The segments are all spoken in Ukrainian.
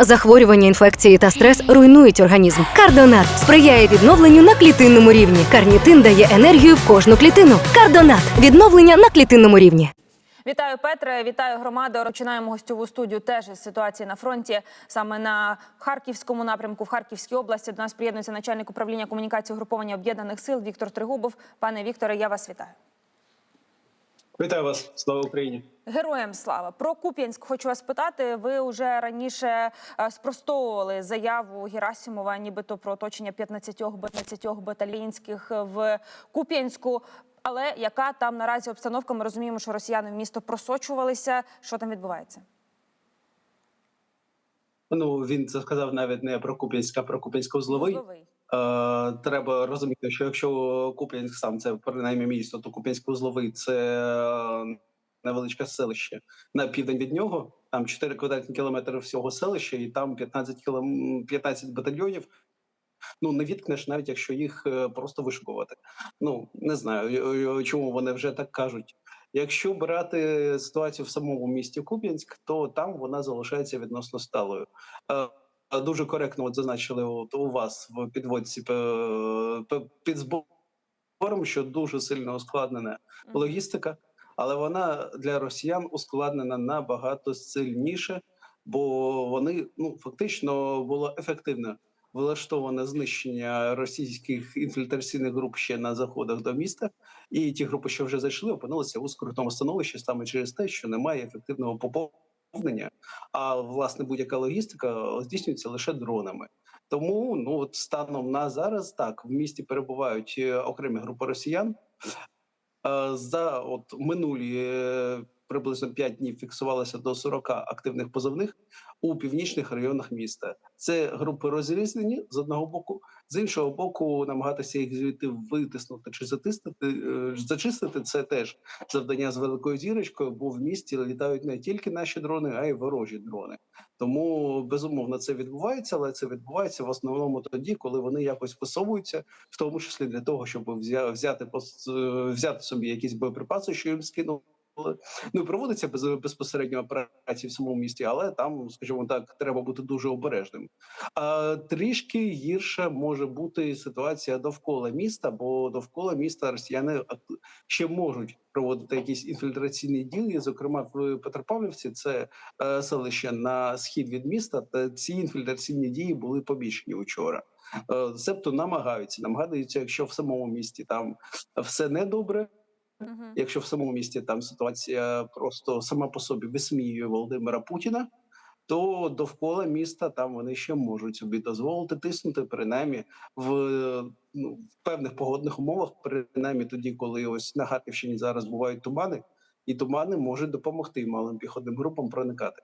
Захворювання, інфекції та стрес руйнують організм. Кардонат сприяє відновленню на клітинному рівні. Карнітин дає енергію в кожну клітину. Кардонат відновлення на клітинному рівні. Вітаю, Петре. Вітаю громаду. Починаємо гостьову студію теж із ситуації на фронті. Саме на харківському напрямку, в Харківській області. До нас приєднується начальник управління комунікації угруповання об'єднаних сил Віктор Тригубов. Пане Вікторе, я вас вітаю. Вітаю вас, слава Україні. Героям слава про Куп'янськ хочу вас питати. Ви вже раніше е, спростовували заяву Герасимова, нібито про оточення 15 15 батальйонських в Куп'янську. Але яка там наразі обстановка? Ми розуміємо, що росіяни в місто просочувалися. Що там відбувається? Ну він це сказав навіть не про Куп'янськ, а про Куп'янсько-Узловий. Узловий. Е, треба розуміти, що якщо Куп'янськ сам це принаймні місто, то Куп'янсько-Узловий це е, невеличке селище на південь від нього. Там 4 квадратні кілометри всього селища, і там 15 кілом... 15 батальйонів. Ну не відкнеш, навіть якщо їх е, просто вишукувати. Ну не знаю чому вони вже так кажуть. Якщо брати ситуацію в самому місті Куп'янськ, то там вона залишається відносно сталою. Дуже коректно от зазначили от у вас в підводці е, під збором, що дуже сильно ускладнена логістика, але вона для росіян ускладнена набагато сильніше, бо вони ну фактично було ефективно влаштоване знищення російських інфільтраційних груп ще на заходах до міста, і ті групи, що вже зайшли, опинилися у скрутному становищі саме через те, що немає ефективного поповнення, а власне будь-яка логістика здійснюється лише дронами. Тому ну от станом на зараз так в місті перебувають е, окремі групи росіян. Е, За от минулі е, приблизно 5 днів фіксувалося до 40 активних позовних у північних районах міста. Це групи розрізнені з одного боку, з іншого боку, намагатися їх звідти витиснути чи затиснути, е, зачистити. Це теж завдання з великою зірочкою, бо в місті літають не тільки наші дрони, а й ворожі дрони. Тому безумовно це відбувається, але це відбувається в основному тоді, коли вони якось висовуються, в тому числі для того, щоб взя- взяти е, взяти собі якісь боєприпаси, що їм скинули. Ну проводиться без безпосередньо операції в самому місті, але там, скажімо так, треба бути дуже обережним. А трішки гірше може бути ситуація довкола міста, бо довкола міста росіяни ще можуть проводити якісь інфільтраційні дії. Зокрема, в Петропавлівці це е, селище на схід від міста. Та ці інфільтраційні дії були помічені учора. Е, Себто намагаються, намагаються, якщо в самому місті там все недобре, Якщо в самому місті там ситуація просто сама по собі висміює Володимира Путіна, то довкола міста там вони ще можуть собі дозволити тиснути, принаймні в, ну, в певних погодних умовах, принаймні тоді, коли ось на Харківщині зараз бувають тумани, і тумани можуть допомогти малим піхотним групам проникати.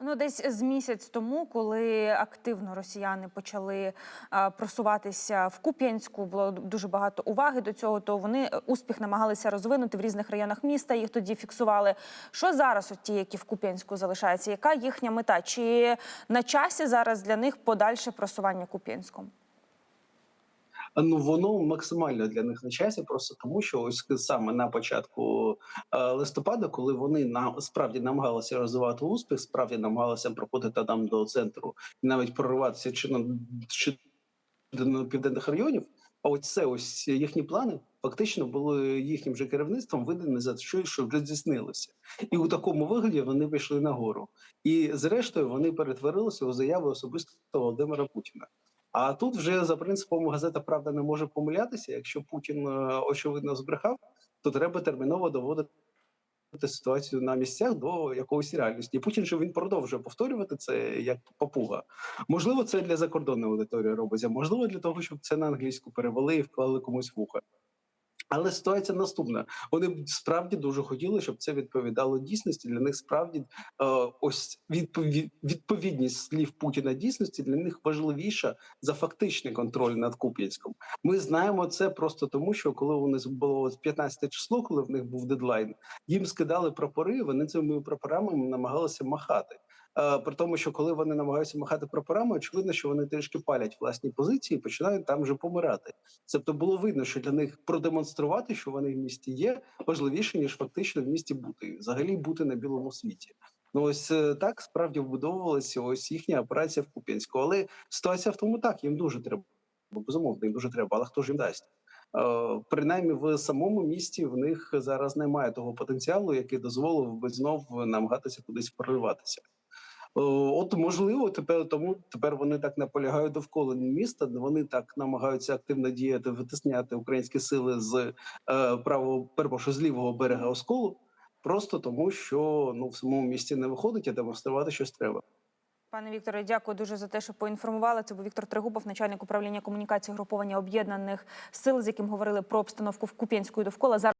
Ну, десь з місяць тому, коли активно росіяни почали а, просуватися в Куп'янську, було дуже багато уваги до цього. То вони е, успіх намагалися розвинути в різних районах міста. Їх тоді фіксували. Що зараз, от ті, які в Куп'янську залишаються? Яка їхня мета? Чи на часі зараз для них подальше просування Куп'янськом? Ну воно максимально для них на часі, просто тому, що ось саме на початку е, листопада, коли вони на справді намагалися розвивати успіх, справді намагалися проходити там до центру і навіть прориватися чи на чи до південних районів. А ось це ось їхні плани фактично були їхнім же керівництвом видані за що, що вже здійснилося, і у такому вигляді вони пішли нагору. І зрештою вони перетворилися у заяви особисто Володимира Путіна. А тут вже за принципом газета Правда не може помилятися. Якщо Путін е, очевидно збрехав, то треба терміново доводити ситуацію на місцях до якоїсь реальності. Путін же він продовжує повторювати це як папуга. Можливо, це для закордонної аудиторії робиться, можливо, для того, щоб це на англійську перевели і вклали комусь в ухо. Але ситуація наступна. Вони справді дуже хотіли, щоб це відповідало дійсності. Для них справді е, ось відпові- відповідність слів Путіна дійсності для них важливіша за фактичний контроль над Куп'янськом. Ми знаємо це просто тому, що коли вони було 15 число, коли в них був дедлайн, їм скидали прапори. Вони цими прапорами намагалися махати. Е, При тому, що коли вони намагаються махати прапорами, очевидно, що вони трішки палять власні позиції і починають там вже помирати. Тобто було видно, що для них продемонструвати, що вони в місті є, важливіше ніж фактично в місті бути, взагалі бути на білому світі. Ну ось е, так справді вбудовувалася ось їхня операція в Куп'янську. Але ситуація в тому, так їм дуже треба. бо Безумовно, їм дуже треба, але хто ж їм дасть? Е, принаймні в самому місті в них зараз немає того потенціалу, який дозволив би знов намагатися кудись прориватися. Е, От можливо, тепер тому тепер вони так наполягають довкола міста. Вони так намагаються активно діяти, витисняти українські сили з е, правого перепрошую, з лівого берега осколу, просто тому, що ну в самому місті не виходить, а демонструвати щось треба. Пане Вікторе, дякую дуже за те, що поінформували. Це був Віктор Трегубов, начальник управління комунікації груповання об'єднаних сил, з яким говорили про обстановку в Куп'янську і довкола.